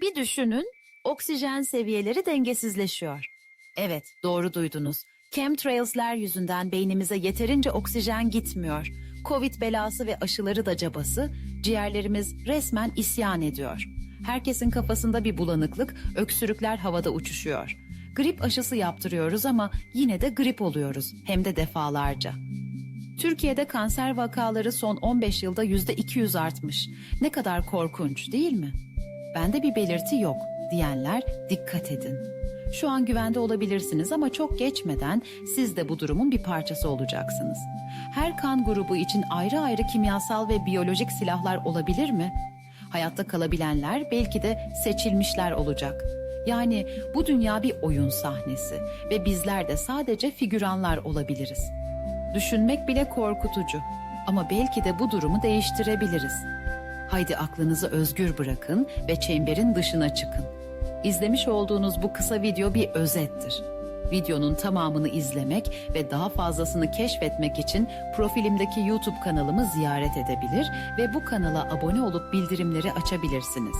Bir düşünün, oksijen seviyeleri dengesizleşiyor. Evet, doğru duydunuz. Chemtrails'ler yüzünden beynimize yeterince oksijen gitmiyor. Covid belası ve aşıları da cabası, ciğerlerimiz resmen isyan ediyor. Herkesin kafasında bir bulanıklık, öksürükler havada uçuşuyor. Grip aşısı yaptırıyoruz ama yine de grip oluyoruz, hem de defalarca. Türkiye'de kanser vakaları son 15 yılda %200 artmış. Ne kadar korkunç değil mi? Bende bir belirti yok diyenler dikkat edin. Şu an güvende olabilirsiniz ama çok geçmeden siz de bu durumun bir parçası olacaksınız. Her kan grubu için ayrı ayrı kimyasal ve biyolojik silahlar olabilir mi? Hayatta kalabilenler belki de seçilmişler olacak. Yani bu dünya bir oyun sahnesi ve bizler de sadece figüranlar olabiliriz. Düşünmek bile korkutucu ama belki de bu durumu değiştirebiliriz. Haydi aklınızı özgür bırakın ve çemberin dışına çıkın. İzlemiş olduğunuz bu kısa video bir özettir. Videonun tamamını izlemek ve daha fazlasını keşfetmek için profilimdeki YouTube kanalımı ziyaret edebilir ve bu kanala abone olup bildirimleri açabilirsiniz.